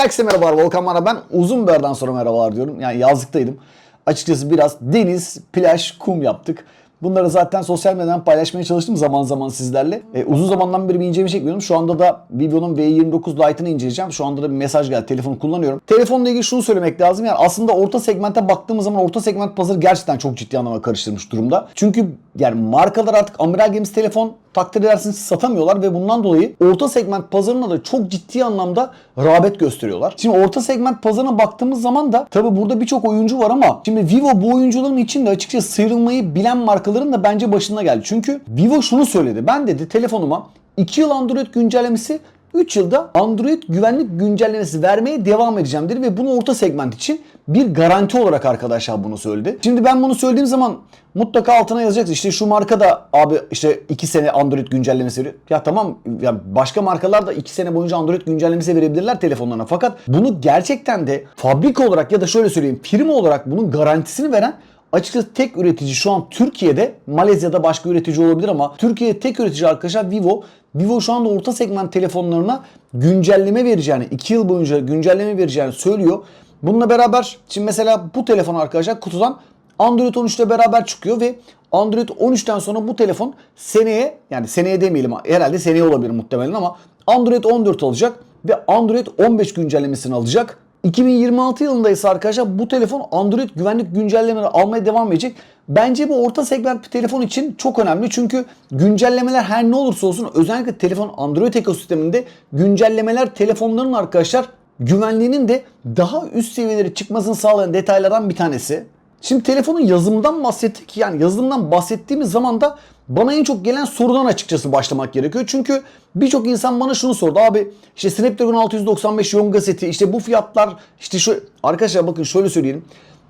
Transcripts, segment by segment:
Herkese merhabalar. Volkan bana ben uzun bir aradan sonra merhabalar diyorum. Yani yazlıktaydım. Açıkçası biraz deniz, plaj, kum yaptık. Bunları zaten sosyal medyadan paylaşmaya çalıştım zaman zaman sizlerle. E, uzun zamandan beri bir inceleme çekmiyorum. Şu anda da Vivo'nun V29 Lite'ını inceleyeceğim. Şu anda da bir mesaj geldi. Telefonu kullanıyorum. Telefonla ilgili şunu söylemek lazım. Yani aslında orta segmente baktığımız zaman orta segment pazarı gerçekten çok ciddi anlamda karıştırmış durumda. Çünkü yani markalar artık amiral gemisi telefon takdir edersiniz satamıyorlar ve bundan dolayı orta segment pazarına da çok ciddi anlamda rağbet gösteriyorlar. Şimdi orta segment pazarına baktığımız zaman da tabi burada birçok oyuncu var ama şimdi Vivo bu oyuncuların içinde açıkçası sıyrılmayı bilen markaların da bence başına geldi. Çünkü Vivo şunu söyledi. Ben dedi telefonuma 2 yıl Android güncellemesi 3 yılda Android güvenlik güncellemesi vermeye devam edeceğim dedi ve bunu orta segment için bir garanti olarak arkadaşlar bunu söyledi. Şimdi ben bunu söylediğim zaman mutlaka altına yazacaksın. İşte şu marka da abi işte 2 sene Android güncellemesi veriyor. Ya tamam yani başka markalar da 2 sene boyunca Android güncellemesi verebilirler telefonlarına. Fakat bunu gerçekten de fabrika olarak ya da şöyle söyleyeyim firma olarak bunun garantisini veren Açıkçası tek üretici şu an Türkiye'de, Malezya'da başka üretici olabilir ama Türkiye'de tek üretici arkadaşlar Vivo. Vivo şu anda orta segment telefonlarına güncelleme vereceğini, 2 yıl boyunca güncelleme vereceğini söylüyor. Bununla beraber şimdi mesela bu telefon arkadaşlar kutudan Android 13 ile beraber çıkıyor ve Android 13'ten sonra bu telefon seneye yani seneye demeyelim herhalde seneye olabilir muhtemelen ama Android 14 alacak ve Android 15 güncellemesini alacak. 2026 yılında ise arkadaşlar bu telefon Android güvenlik güncellemeleri almaya devam edecek. Bence bu orta segment bir telefon için çok önemli. Çünkü güncellemeler her ne olursa olsun özellikle telefon Android ekosisteminde güncellemeler telefonların arkadaşlar güvenliğinin de daha üst seviyelere çıkmasını sağlayan detaylardan bir tanesi. Şimdi telefonun yazımından bahsettik. Yani yazılımdan bahsettiğimiz zaman da bana en çok gelen sorudan açıkçası başlamak gerekiyor. Çünkü birçok insan bana şunu sordu. Abi işte Snapdragon 695 Yonga seti işte bu fiyatlar işte şu arkadaşlar bakın şöyle söyleyelim.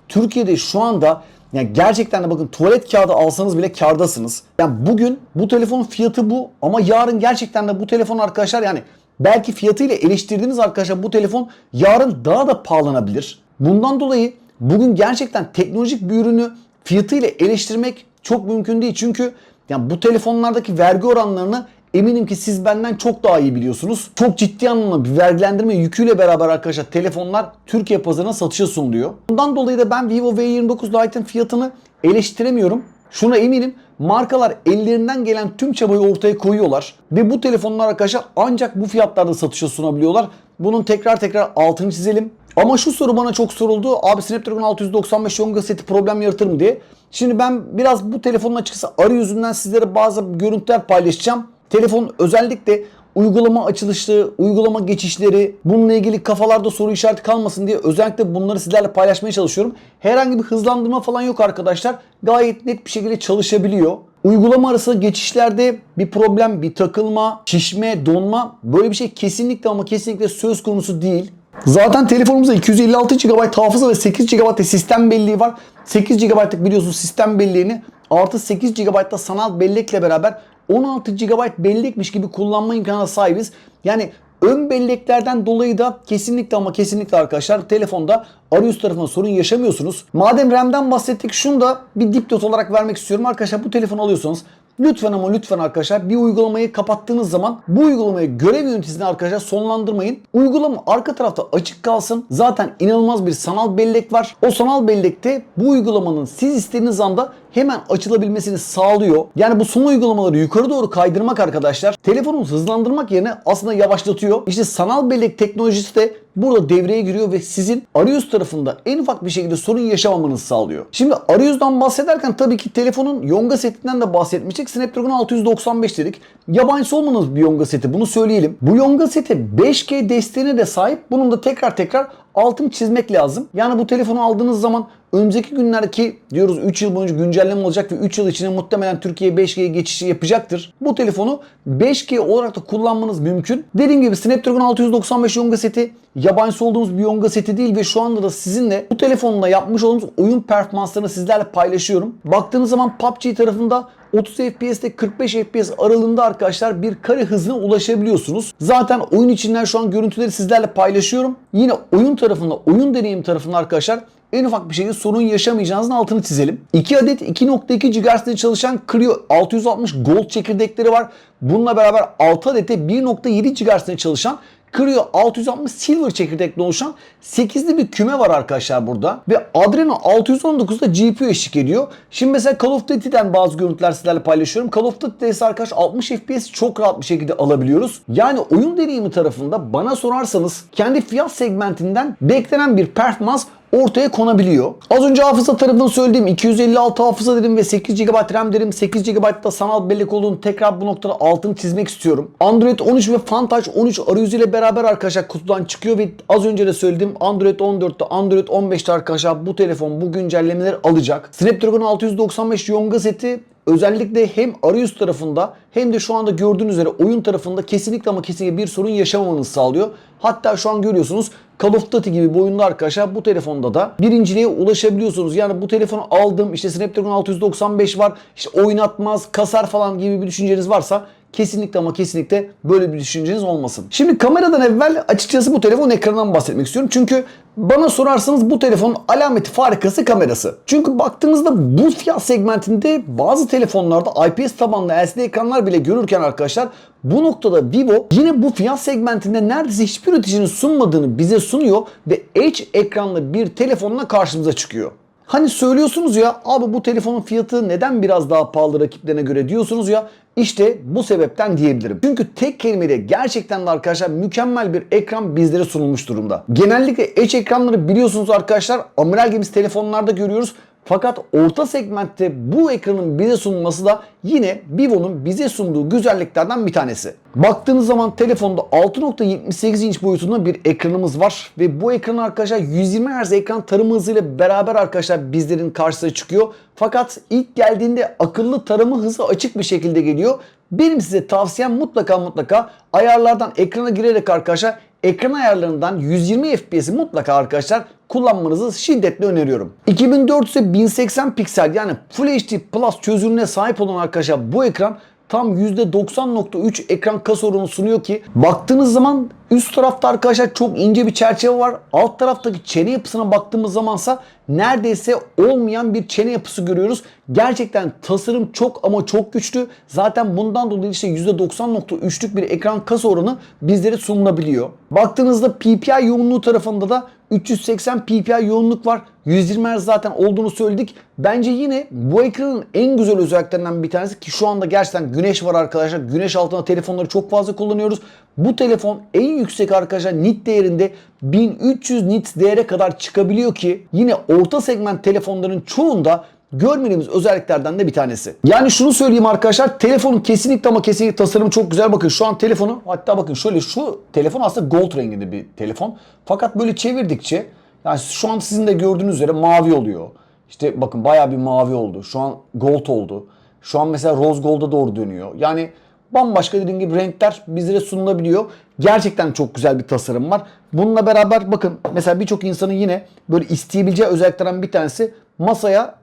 Türkiye'de şu anda yani gerçekten de bakın tuvalet kağıdı alsanız bile kardasınız. Yani bugün bu telefonun fiyatı bu ama yarın gerçekten de bu telefon arkadaşlar yani belki fiyatıyla eleştirdiğiniz arkadaşlar bu telefon yarın daha da pahalanabilir. Bundan dolayı bugün gerçekten teknolojik bir ürünü fiyatıyla eleştirmek çok mümkün değil. Çünkü yani bu telefonlardaki vergi oranlarını eminim ki siz benden çok daha iyi biliyorsunuz. Çok ciddi anlamda bir vergilendirme yüküyle beraber arkadaşlar telefonlar Türkiye pazarına satışa sunuluyor. Bundan dolayı da ben Vivo V29 Lite'ın fiyatını eleştiremiyorum. Şuna eminim markalar ellerinden gelen tüm çabayı ortaya koyuyorlar. Ve bu telefonlar arkadaşlar ancak bu fiyatlarda satışa sunabiliyorlar. Bunun tekrar tekrar altını çizelim. Ama şu soru bana çok soruldu. Abi Snapdragon 695 Yonga seti problem yaratır mı diye. Şimdi ben biraz bu telefonun açıkçası arayüzünden sizlere bazı görüntüler paylaşacağım. Telefon özellikle uygulama açılışları, uygulama geçişleri, bununla ilgili kafalarda soru işareti kalmasın diye özellikle bunları sizlerle paylaşmaya çalışıyorum. Herhangi bir hızlandırma falan yok arkadaşlar. Gayet net bir şekilde çalışabiliyor. Uygulama arası geçişlerde bir problem, bir takılma, şişme, donma böyle bir şey kesinlikle ama kesinlikle söz konusu değil. Zaten telefonumuzda 256 GB hafıza ve 8 GB sistem belleği var. 8 GB'lık biliyorsunuz sistem belleğini artı 8 GB da sanal bellekle beraber 16 GB bellekmiş gibi kullanma imkanına sahibiz. Yani ön belleklerden dolayı da kesinlikle ama kesinlikle arkadaşlar telefonda arayüz tarafından sorun yaşamıyorsunuz. Madem RAM'den bahsettik şunu da bir dipnot olarak vermek istiyorum. Arkadaşlar bu telefonu alıyorsanız Lütfen ama lütfen arkadaşlar bir uygulamayı kapattığınız zaman bu uygulamayı görev yöneticisine arkadaşlar sonlandırmayın. Uygulama arka tarafta açık kalsın. Zaten inanılmaz bir sanal bellek var. O sanal bellekte bu uygulamanın siz istediğiniz anda hemen açılabilmesini sağlıyor. Yani bu son uygulamaları yukarı doğru kaydırmak arkadaşlar telefonu hızlandırmak yerine aslında yavaşlatıyor. İşte sanal bellek teknolojisi de burada devreye giriyor ve sizin arayüz tarafında en ufak bir şekilde sorun yaşamamanızı sağlıyor. Şimdi arayüzden bahsederken tabii ki telefonun Yonga setinden de bahsetmiştik. Snapdragon 695 dedik. Yabancısı olmanız bir Yonga seti bunu söyleyelim. Bu Yonga seti 5G desteğine de sahip. Bunun da tekrar tekrar altını çizmek lazım. Yani bu telefonu aldığınız zaman önümüzdeki günlerdeki diyoruz 3 yıl boyunca güncelleme olacak ve 3 yıl içinde muhtemelen Türkiye 5G'ye geçişi yapacaktır. Bu telefonu 5G olarak da kullanmanız mümkün. Dediğim gibi Snapdragon 695 Yonga seti yabancısı olduğumuz bir Yonga seti değil ve şu anda da sizinle bu telefonla yapmış olduğumuz oyun performanslarını sizlerle paylaşıyorum. Baktığınız zaman PUBG tarafında 30 FPS'te 45 FPS aralığında arkadaşlar bir kare hızına ulaşabiliyorsunuz. Zaten oyun içinden şu an görüntüleri sizlerle paylaşıyorum. Yine oyun tarafında, oyun deneyim tarafında arkadaşlar en ufak bir şekilde sorun yaşamayacağınızın altını çizelim. 2 adet 2.2 GHz'de çalışan Clio 660 Gold çekirdekleri var. Bununla beraber 6 adet 1.7 GHz'de çalışan Creo 660 Silver çekirdekli oluşan 8'li bir küme var arkadaşlar burada. Ve Adreno 619'da GPU eşlik ediyor. Şimdi mesela Call of Duty'den bazı görüntüler sizlerle paylaşıyorum. Call of Duty'de ise arkadaş 60 FPS çok rahat bir şekilde alabiliyoruz. Yani oyun deneyimi tarafında bana sorarsanız kendi fiyat segmentinden beklenen bir performans ortaya konabiliyor. Az önce hafıza tarafından söylediğim 256 hafıza dedim ve 8 GB RAM dedim. 8 GB da sanal bellek olduğunu tekrar bu noktada altını çizmek istiyorum. Android 13 ve Fantouch 13 arayüzü ile beraber arkadaşlar kutudan çıkıyor ve az önce de söyledim Android 14'te Android 15'te arkadaşlar bu telefon bu güncellemeleri alacak. Snapdragon 695 Yonga seti özellikle hem arayüz tarafında hem de şu anda gördüğünüz üzere oyun tarafında kesinlikle ama kesinlikle bir sorun yaşamamanızı sağlıyor. Hatta şu an görüyorsunuz Call of Duty gibi bir oyunda arkadaşlar bu telefonda da birinciliğe ulaşabiliyorsunuz. Yani bu telefonu aldım işte Snapdragon 695 var işte oynatmaz kasar falan gibi bir düşünceniz varsa kesinlikle ama kesinlikle böyle bir düşünceniz olmasın. Şimdi kameradan evvel açıkçası bu telefonun ekranından bahsetmek istiyorum. Çünkü bana sorarsanız bu telefonun alameti farikası kamerası. Çünkü baktığınızda bu fiyat segmentinde bazı telefonlarda IPS tabanlı LCD ekranlar bile görürken arkadaşlar bu noktada Vivo yine bu fiyat segmentinde neredeyse hiçbir üreticinin sunmadığını bize sunuyor ve H ekranlı bir telefonla karşımıza çıkıyor. Hani söylüyorsunuz ya abi bu telefonun fiyatı neden biraz daha pahalı rakiplerine göre diyorsunuz ya işte bu sebepten diyebilirim. Çünkü tek kelimeyle gerçekten de arkadaşlar mükemmel bir ekran bizlere sunulmuş durumda. Genellikle Edge ekranları biliyorsunuz arkadaşlar amiral gemisi telefonlarda görüyoruz. Fakat orta segmentte bu ekranın bize sunulması da yine Vivo'nun bize sunduğu güzelliklerden bir tanesi. Baktığınız zaman telefonda 6.78 inç boyutunda bir ekranımız var ve bu ekran arkadaşlar 120 Hz ekran tarama hızıyla beraber arkadaşlar bizlerin karşısına çıkıyor. Fakat ilk geldiğinde akıllı tarama hızı açık bir şekilde geliyor. Benim size tavsiyem mutlaka mutlaka ayarlardan ekrana girerek arkadaşlar ekran ayarlarından 120 FPS'i mutlaka arkadaşlar kullanmanızı şiddetle öneriyorum. 2400'e 1080 piksel yani Full HD Plus çözünürlüğüne sahip olan arkadaşlar bu ekran tam %90.3 ekran kas oranı sunuyor ki baktığınız zaman üst tarafta arkadaşlar çok ince bir çerçeve var. Alt taraftaki çene yapısına baktığımız zamansa neredeyse olmayan bir çene yapısı görüyoruz. Gerçekten tasarım çok ama çok güçlü. Zaten bundan dolayı işte %90.3'lük bir ekran kas oranı bizlere sunulabiliyor. Baktığınızda PPI yoğunluğu tarafında da 380 PPI yoğunluk var. 120 Hz zaten olduğunu söyledik. Bence yine bu ekranın en güzel özelliklerinden bir tanesi ki şu anda gerçekten güneş var arkadaşlar. Güneş altında telefonları çok fazla kullanıyoruz. Bu telefon en yüksek arkadaşlar nit değerinde 1300 nit değere kadar çıkabiliyor ki yine orta segment telefonların çoğunda görmediğimiz özelliklerden de bir tanesi. Yani şunu söyleyeyim arkadaşlar telefonun kesinlikle ama kesinlikle tasarımı çok güzel. Bakın şu an telefonu hatta bakın şöyle şu telefon aslında gold renginde bir telefon. Fakat böyle çevirdikçe yani şu an sizin de gördüğünüz üzere mavi oluyor. İşte bakın bayağı bir mavi oldu. Şu an gold oldu. Şu an mesela rose gold'a doğru dönüyor. Yani bambaşka dediğim gibi renkler bizlere sunulabiliyor. Gerçekten çok güzel bir tasarım var. Bununla beraber bakın mesela birçok insanın yine böyle isteyebileceği özelliklerden bir tanesi masaya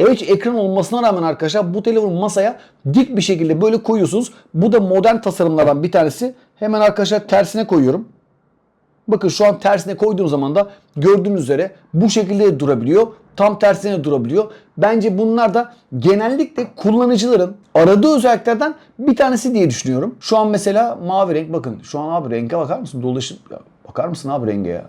Edge ekran olmasına rağmen arkadaşlar bu telefonu masaya dik bir şekilde böyle koyuyorsunuz. Bu da modern tasarımlardan bir tanesi. Hemen arkadaşlar tersine koyuyorum. Bakın şu an tersine koyduğum zaman da gördüğünüz üzere bu şekilde durabiliyor. Tam tersine durabiliyor. Bence bunlar da genellikle kullanıcıların aradığı özelliklerden bir tanesi diye düşünüyorum. Şu an mesela mavi renk bakın. Şu an abi renge bakar mısın? Dolaşım ya, bakar mısın abi renge ya?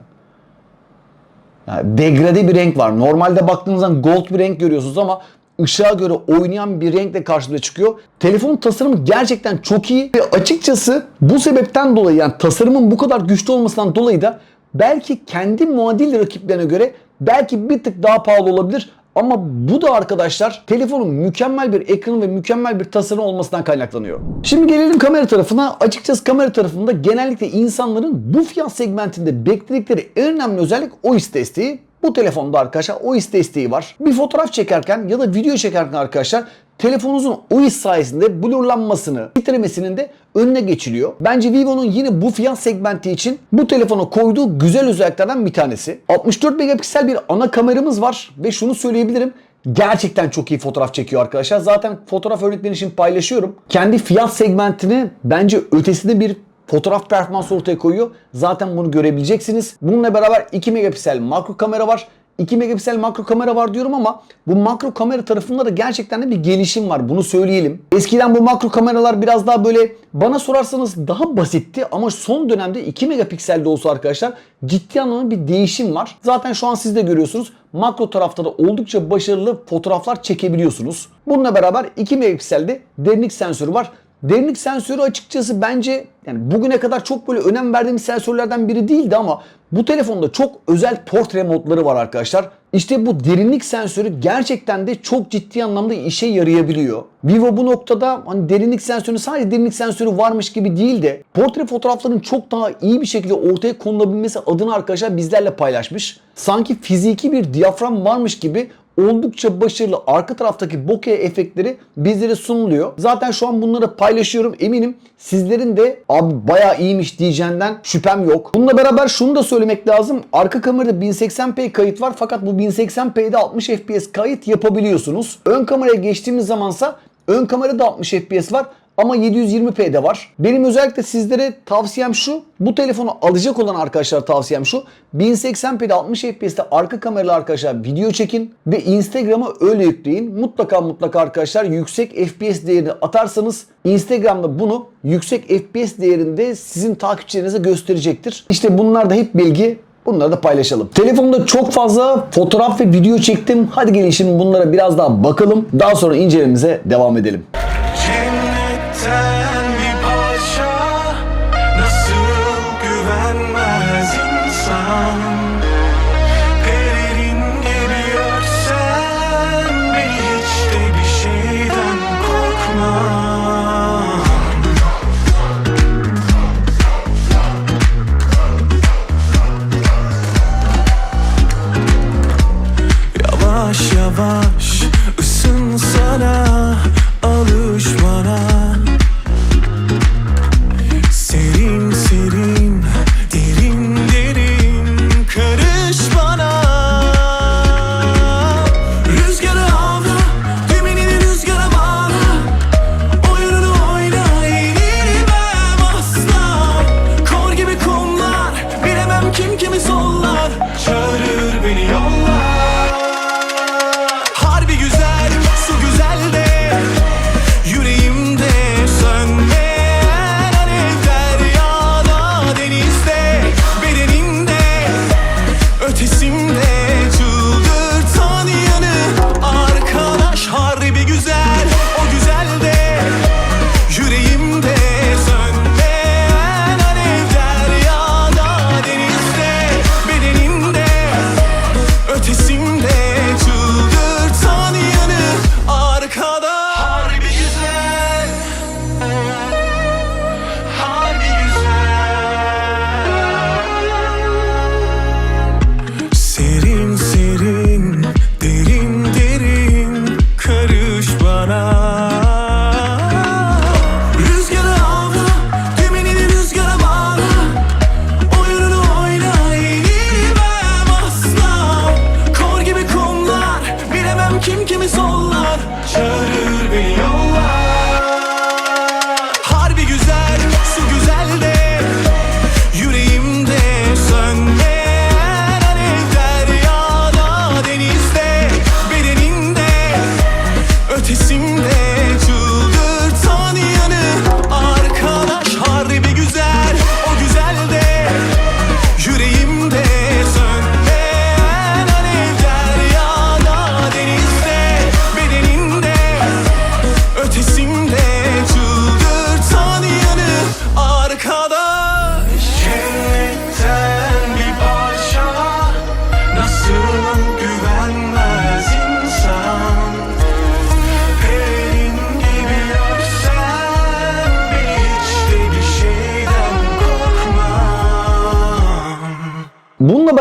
Yani degrade bir renk var. Normalde baktığınızda gold bir renk görüyorsunuz ama ışığa göre oynayan bir renkle karşımıza çıkıyor. Telefonun tasarımı gerçekten çok iyi ve açıkçası bu sebepten dolayı yani tasarımın bu kadar güçlü olmasından dolayı da belki kendi muadil rakiplerine göre belki bir tık daha pahalı olabilir. Ama bu da arkadaşlar telefonun mükemmel bir ekranı ve mükemmel bir tasarım olmasından kaynaklanıyor. Şimdi gelelim kamera tarafına. Açıkçası kamera tarafında genellikle insanların bu fiyat segmentinde bekledikleri en önemli özellik OIS desteği. Bu telefonda arkadaşlar OIS desteği var. Bir fotoğraf çekerken ya da video çekerken arkadaşlar telefonunuzun OIS sayesinde blurlanmasını, titremesinin de önüne geçiliyor. Bence Vivo'nun yine bu fiyat segmenti için bu telefona koyduğu güzel özelliklerden bir tanesi. 64 megapiksel bir ana kameramız var ve şunu söyleyebilirim. Gerçekten çok iyi fotoğraf çekiyor arkadaşlar. Zaten fotoğraf örneklerini şimdi paylaşıyorum. Kendi fiyat segmentini bence ötesinde bir fotoğraf performansı ortaya koyuyor. Zaten bunu görebileceksiniz. Bununla beraber 2 megapiksel makro kamera var. 2 megapiksel makro kamera var diyorum ama bu makro kamera tarafında da gerçekten de bir gelişim var. Bunu söyleyelim. Eskiden bu makro kameralar biraz daha böyle bana sorarsanız daha basitti ama son dönemde 2 megapikselde olsa arkadaşlar ciddi anlamda bir değişim var. Zaten şu an siz de görüyorsunuz. Makro tarafta da oldukça başarılı fotoğraflar çekebiliyorsunuz. Bununla beraber 2 megapikselde derinlik sensörü var. Derinlik sensörü açıkçası bence yani bugüne kadar çok böyle önem verdiğim sensörlerden biri değildi ama bu telefonda çok özel portre modları var arkadaşlar. İşte bu derinlik sensörü gerçekten de çok ciddi anlamda işe yarayabiliyor. Vivo bu noktada hani derinlik sensörü sadece derinlik sensörü varmış gibi değil de portre fotoğrafların çok daha iyi bir şekilde ortaya konulabilmesi adına arkadaşlar bizlerle paylaşmış. Sanki fiziki bir diyafram varmış gibi oldukça başarılı arka taraftaki bokeh efektleri bizlere sunuluyor. Zaten şu an bunları paylaşıyorum. Eminim sizlerin de abi bayağı iyiymiş diyeceğinden şüphem yok. Bununla beraber şunu da söylemek lazım. Arka kamerada 1080p kayıt var fakat bu 1080p'de 60 fps kayıt yapabiliyorsunuz. Ön kameraya geçtiğimiz zamansa ön kamerada 60 fps var ama 720p'de var. Benim özellikle sizlere tavsiyem şu. Bu telefonu alacak olan arkadaşlar tavsiyem şu. 1080p'de 60 fps'te arka kameralı arkadaşlar video çekin ve Instagram'a öyle yükleyin. Mutlaka mutlaka arkadaşlar yüksek FPS değerini atarsanız Instagram'da bunu yüksek FPS değerinde sizin takipçilerinize gösterecektir. İşte bunlar da hep bilgi. Bunları da paylaşalım. Telefonda çok fazla fotoğraf ve video çektim. Hadi gelin şimdi bunlara biraz daha bakalım. Daha sonra incelememize devam edelim.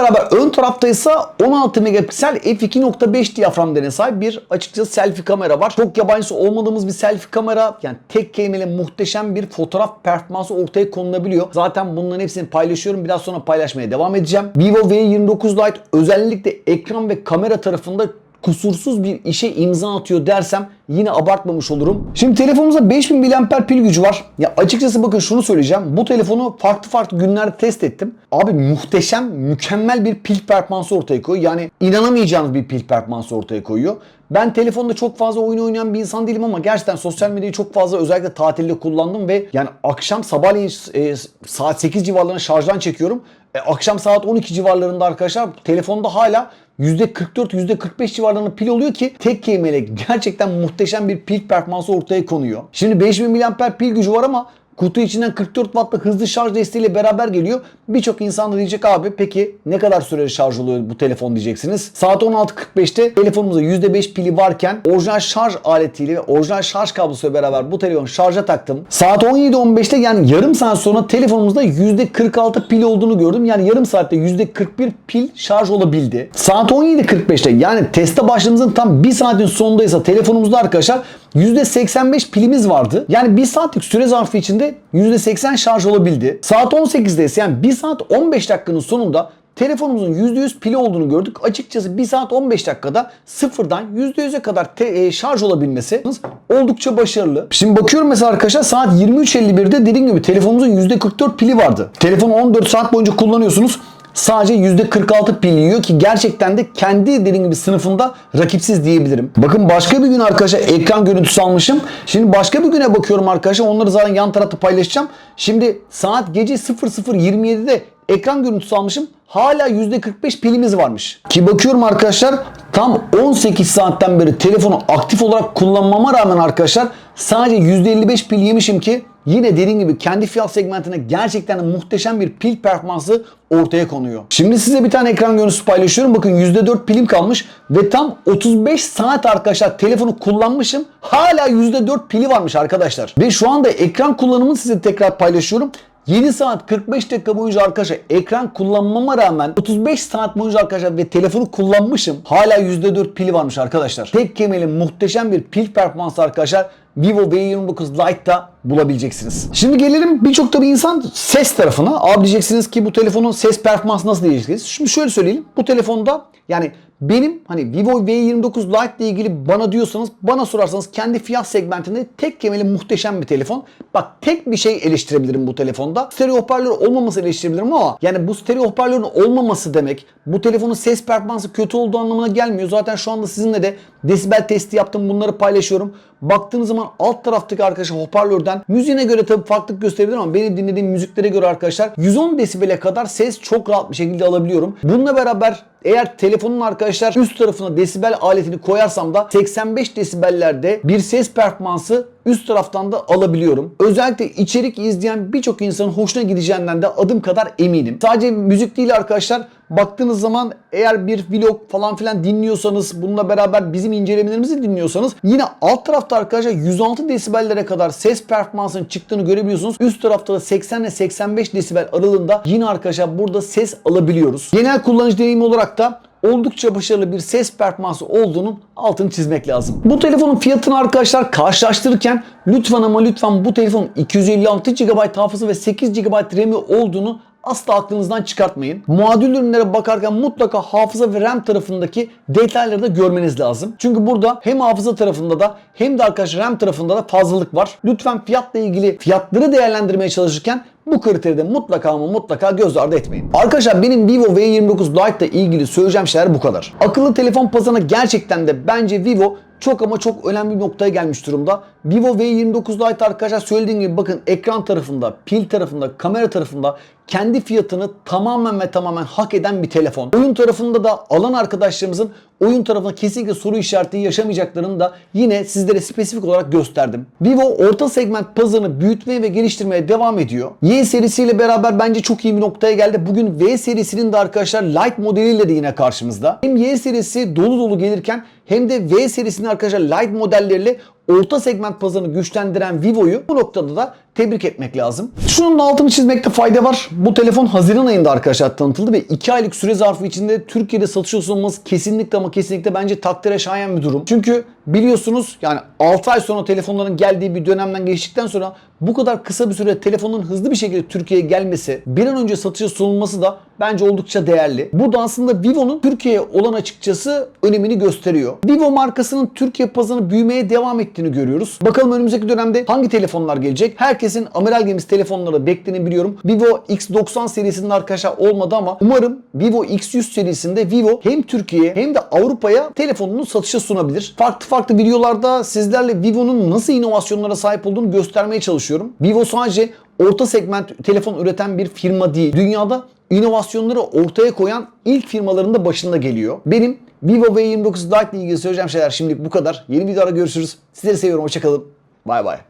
Beraber ön tarafta ise 16 megapiksel f2.5 diyafram sahip bir açıkçası selfie kamera var. Çok yabancısı olmadığımız bir selfie kamera. Yani tek kelimeyle muhteşem bir fotoğraf performansı ortaya konulabiliyor. Zaten bunların hepsini paylaşıyorum. Biraz sonra paylaşmaya devam edeceğim. Vivo V29 Lite özellikle ekran ve kamera tarafında kusursuz bir işe imza atıyor dersem yine abartmamış olurum. Şimdi telefonumuzda 5000 mAh pil gücü var. Ya açıkçası bakın şunu söyleyeceğim. Bu telefonu farklı farklı günlerde test ettim. Abi muhteşem, mükemmel bir pil performansı ortaya koyuyor. Yani inanamayacağınız bir pil performansı ortaya koyuyor. Ben telefonda çok fazla oyun oynayan bir insan değilim ama gerçekten sosyal medyayı çok fazla özellikle tatilde kullandım ve yani akşam sabahleyin e, saat 8 civarlarında şarjdan çekiyorum. E, akşam saat 12 civarlarında arkadaşlar telefonda hala %44 %45 civarlarında pil oluyor ki tek kelimeyle gerçekten muhteşem bir pil performansı ortaya konuyor. Şimdi 5000 mAh pil gücü var ama kutu içinden 44 wattlık hızlı şarj desteğiyle beraber geliyor. Birçok insan da diyecek abi peki ne kadar süreli şarj oluyor bu telefon diyeceksiniz. Saat 16.45'te telefonumuzda %5 pili varken orijinal şarj aletiyle ve orijinal şarj kablosuyla beraber bu telefonu şarja taktım. Saat 17.15'te yani yarım saat sonra telefonumuzda %46 pil olduğunu gördüm. Yani yarım saatte %41 pil şarj olabildi. Saat 17.45'te yani teste başladığımızın tam 1 saatin sonundaysa telefonumuzda arkadaşlar %85 pilimiz vardı. Yani 1 saatlik süre zarfı içinde %80 şarj olabildi. Saat 18'de ise yani 1 saat 15 dakikanın sonunda telefonumuzun %100 pili olduğunu gördük. Açıkçası 1 saat 15 dakikada sıfırdan %100'e kadar e, şarj olabilmesi oldukça başarılı. Şimdi bakıyorum mesela arkadaşlar saat 23.51'de dediğim gibi telefonumuzun %44 pili vardı. Telefonu 14 saat boyunca kullanıyorsunuz sadece %46 pil yiyor ki gerçekten de kendi dediğim gibi sınıfında rakipsiz diyebilirim. Bakın başka bir gün arkadaşlar ekran görüntüsü almışım. Şimdi başka bir güne bakıyorum arkadaşlar. Onları zaten yan tarafta paylaşacağım. Şimdi saat gece 00.27'de ekran görüntüsü almışım. Hala %45 pilimiz varmış. Ki bakıyorum arkadaşlar tam 18 saatten beri telefonu aktif olarak kullanmama rağmen arkadaşlar sadece %55 pil yemişim ki yine dediğim gibi kendi fiyat segmentine gerçekten muhteşem bir pil performansı ortaya konuyor. Şimdi size bir tane ekran görüntüsü paylaşıyorum. Bakın %4 pilim kalmış ve tam 35 saat arkadaşlar telefonu kullanmışım. Hala %4 pili varmış arkadaşlar. Ve şu anda ekran kullanımını size tekrar paylaşıyorum. 7 saat 45 dakika boyunca arkadaşlar ekran kullanmama rağmen 35 saat boyunca arkadaşlar ve telefonu kullanmışım. Hala %4 pili varmış arkadaşlar. Tek kemeli muhteşem bir pil performansı arkadaşlar. Vivo V29 Lite'da bulabileceksiniz. Şimdi gelelim birçok tabi insan ses tarafına. Abi diyeceksiniz ki bu telefonun ses performansı nasıl diyeceksiniz? Şimdi şöyle söyleyelim. Bu telefonda yani benim hani Vivo V29 Lite ile ilgili bana diyorsanız bana sorarsanız kendi fiyat segmentinde tek kemeli muhteşem bir telefon. Bak tek bir şey eleştirebilirim bu telefonda. Stereo hoparlör olmaması eleştirebilirim ama yani bu stereo hoparlörün olmaması demek bu telefonun ses performansı kötü olduğu anlamına gelmiyor. Zaten şu anda sizinle de desibel testi yaptım bunları paylaşıyorum. Baktığınız zaman alt taraftaki arkadaşlar hoparlörden müziğine göre tabii farklılık gösterebilir ama benim dinlediğim müziklere göre arkadaşlar 110 desibele kadar ses çok rahat bir şekilde alabiliyorum. Bununla beraber eğer telefonun arkadaşlar üst tarafına desibel aletini koyarsam da 85 desibellerde bir ses performansı üst taraftan da alabiliyorum. Özellikle içerik izleyen birçok insanın hoşuna gideceğinden de adım kadar eminim. Sadece müzik değil arkadaşlar. Baktığınız zaman eğer bir vlog falan filan dinliyorsanız bununla beraber bizim incelemelerimizi dinliyorsanız yine alt tarafta arkadaşlar 106 desibellere kadar ses performansının çıktığını görebiliyorsunuz. Üst tarafta da 80 ile 85 desibel aralığında yine arkadaşlar burada ses alabiliyoruz. Genel kullanıcı deneyimi olarak da oldukça başarılı bir ses performansı olduğunun altını çizmek lazım. Bu telefonun fiyatını arkadaşlar karşılaştırırken lütfen ama lütfen bu telefonun 256 GB hafıza ve 8 GB RAM'i olduğunu asla aklınızdan çıkartmayın. Muadil ürünlere bakarken mutlaka hafıza ve RAM tarafındaki detayları da görmeniz lazım. Çünkü burada hem hafıza tarafında da hem de arkadaşlar RAM tarafında da fazlalık var. Lütfen fiyatla ilgili fiyatları değerlendirmeye çalışırken bu kriteri de mutlaka ama mutlaka göz ardı etmeyin. Arkadaşlar benim Vivo V29 Lite ile ilgili söyleyeceğim şeyler bu kadar. Akıllı telefon pazarına gerçekten de bence Vivo çok ama çok önemli bir noktaya gelmiş durumda. Vivo V29 Lite arkadaşlar söylediğim gibi bakın ekran tarafında, pil tarafında, kamera tarafında kendi fiyatını tamamen ve tamamen hak eden bir telefon. Oyun tarafında da alan arkadaşlarımızın oyun tarafına kesinlikle soru işareti yaşamayacaklarını da yine sizlere spesifik olarak gösterdim. Vivo orta segment pazarını büyütmeye ve geliştirmeye devam ediyor. Y serisiyle beraber bence çok iyi bir noktaya geldi. Bugün V serisinin de arkadaşlar Lite modeliyle de yine karşımızda. Hem Y serisi dolu dolu gelirken hem de V serisinin arkadaşlar Lite modelleriyle orta segment pazarını güçlendiren Vivo'yu bu noktada da tebrik etmek lazım. Şunun altını çizmekte fayda var. Bu telefon Haziran ayında arkadaşlar tanıtıldı ve 2 aylık süre zarfı içinde Türkiye'de satışa sunulması kesinlikle ama kesinlikle bence takdire şayan bir durum. Çünkü biliyorsunuz yani 6 ay sonra telefonların geldiği bir dönemden geçtikten sonra bu kadar kısa bir süre telefonun hızlı bir şekilde Türkiye'ye gelmesi, bir an önce satışa sunulması da bence oldukça değerli. Bu da aslında Vivo'nun Türkiye'ye olan açıkçası önemini gösteriyor. Vivo markasının Türkiye pazarını büyümeye devam ettiğini görüyoruz. Bakalım önümüzdeki dönemde hangi telefonlar gelecek? Herkesin amiral gemisi telefonları beklenebiliyorum. Vivo X90 serisinin arkadaşlar olmadı ama umarım Vivo X100 serisinde Vivo hem Türkiye'ye hem de Avrupa'ya telefonunu satışa sunabilir. Farklı farklı videolarda sizlerle Vivo'nun nasıl inovasyonlara sahip olduğunu göstermeye çalışıyorum. Vivo sadece orta segment telefon üreten bir firma değil. Dünyada inovasyonları ortaya koyan ilk firmaların da başında geliyor. Benim Vivo V29 Lite ile ilgili söyleyeceğim şeyler şimdilik bu kadar. Yeni videoda görüşürüz. Sizleri seviyorum. Hoşçakalın. Bay bay.